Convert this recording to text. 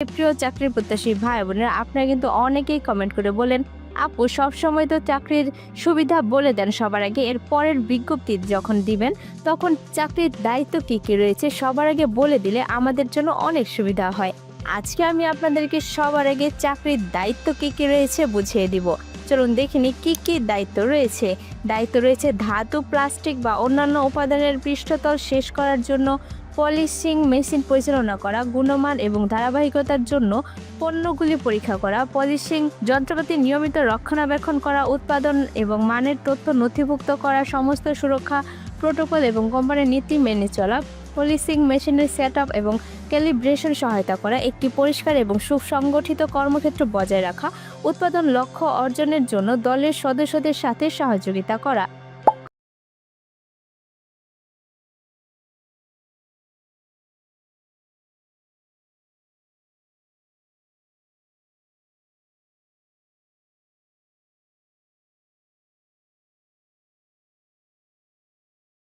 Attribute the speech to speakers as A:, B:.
A: প্রিয় চাকরির প্রত্যাশী ভাই বোনেরা, আপনারা কিন্তু অনেকেই কমেন্ট করে বলেন, আপু সব সময় তো চাকরির সুবিধা বলে দেন সবার আগে, এর পরের বিজ্ঞপ্তি যখন দিবেন, তখন চাকরির দায়িত্ব কী কী রয়েছে সবার আগে বলে দিলে আমাদের জন্য অনেক সুবিধা হয়। আজকে আমি আপনাদেরকে সবার আগে চাকরির দায়িত্ব কী কী রয়েছে বুঝিয়ে দিব। চলুন দেখিনি কি কি দায়িত্ব রয়েছে। দায়িত্ব রয়েছে ধাতু, প্লাস্টিক বা অন্যান্য উপাদানের পৃষ্ঠতল শেষ করার জন্য পলিশিং মেশিন পরিচালনা করা, গুণমান এবং ধারাবাহিকতার জন্য পণ্যগুলি পরীক্ষা করা, পলিশিং যন্ত্রপাতি নিয়মিত রক্ষণাবেক্ষণ করা, উৎপাদন এবং মানের তথ্য নথিভুক্ত করা, সমস্ত সুরক্ষা প্রোটোকল এবং কোম্পানির নীতি মেনে চলা, পলিশিং মেশিনের সেট এবং ক্যালিব্রেশন সহায়তা করা, একটি পরিষ্কার এবং সুসংগঠিত কর্মক্ষেত্র বজায় রাখা, উৎপাদন লক্ষ্য অর্জনের জন্য দলের সদস্যদের সাথে সহযোগিতা করা।